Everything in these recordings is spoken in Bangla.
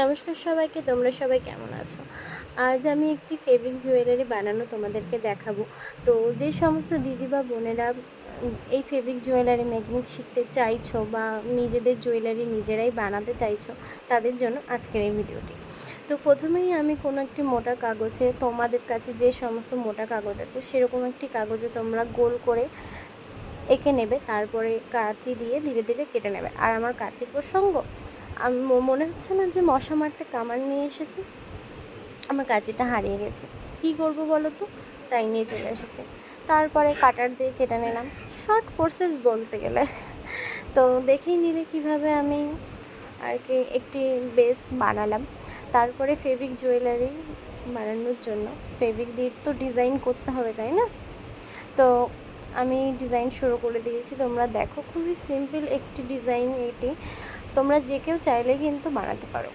নমস্কার সবাইকে, তোমরা সবাই কেমন আছো? আজ আমি একটি ফেব্রিক জুয়েলারি বানানো তোমাদেরকে দেখাবো। তো যে সমস্ত দিদি বা বোনেরা এই ফেব্রিক জুয়েলারি মেকিং শিখতে চাইছো বা নিজেদের জুয়েলারি নিজেরাই বানাতে চাইছো, তাদের জন্য আজকের এই ভিডিওটি তো প্রথমেই আমি কোনো একটি মোটা কাগজে, তোমাদের কাছে যে সমস্ত মোটা কাগজ আছে, সেরকম একটি কাগজে তোমরা গোল করে এঁকে নেবে, তারপরে কাঁচি দিয়ে ধীরে ধীরে কেটে নেবে। আর আমার কাঁচির প্রসঙ্গ? আমি মনে হচ্ছে না যে মশা মারতে কামান নিয়ে এসেছে? আমার কাঁচিটা হারিয়ে গেছে। কী করব বলো তো তাই নিয়ে চলে এসেছে। তারপরে কাটার দিয়ে কেটে নিলাম। শর্ট প্রসেস বলতে গেলে। তো দেখেই নিলে কীভাবে আমি আর কি একটি বেস বানালাম। তারপরে ফেব্রিক জুয়েলারি বানানোর জন্য। ফেব্রিক দিয়ে তো ডিজাইন করতে হবে, তাই না? তো আমি ডিজাইন শুরু করে দিয়েছি। তোমরা দেখো খুবই সিম্পল একটি ডিজাইন এটি। তোমরা যে কেউ চাইলে কিন্তু বানাতে পারো।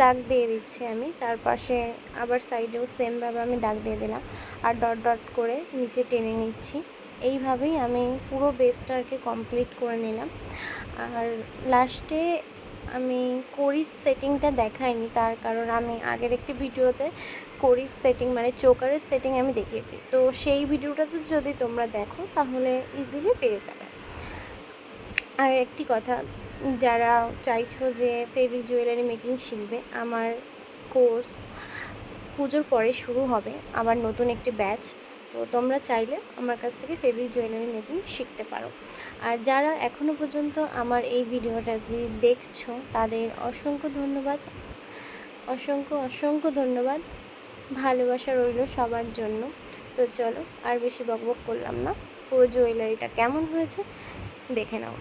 দাগ দিয়ে দিচ্ছি আমি, তার পাশে আবার সাইডেও সেমভাবে আমি দাগ দিয়ে দিলাম। আর ডট ডট করে নিচে টেনে নিচ্ছি। এইভাবেই আমি পুরো বেসটাকে কমপ্লিট করে নিলাম। আর লাস্টে আমি করির সেটিংটা দেখাইনি, তার কারণ আমি আগের একটি ভিডিওতে করির সেটিং মানে চোকারের সেটিং আমি দেখিয়েছি। তো সেই ভিডিওটাতে যদি তোমরা দেখো, তাহলে ইজিলি পেয়ে যাবে। আর একটি কথা, যারা চাইছো যে ফেব্রিক জুয়েলারি মেকিং শিখবে, আমার কোর্স পুজোর পরে শুরু হবে, আবার নতুন একটি ব্যাচ। তো তোমরা চাইলে আমার কাছ থেকে ফেব্রিক জুয়েলারি মেকিং শিখতে পারো। আর যারা এখনও পর্যন্ত আমার এই ভিডিওটা যে দেখছ, তাদের অসংখ্য ধন্যবাদ। অসংখ্য অসংখ্য ধন্যবাদ। ভালোবাসা রইল সবার জন্য। তো চলো, আর বেশি বকবক করলাম না। পুরো জুয়েলারিটা কেমন হয়েছে, দেখে নাও।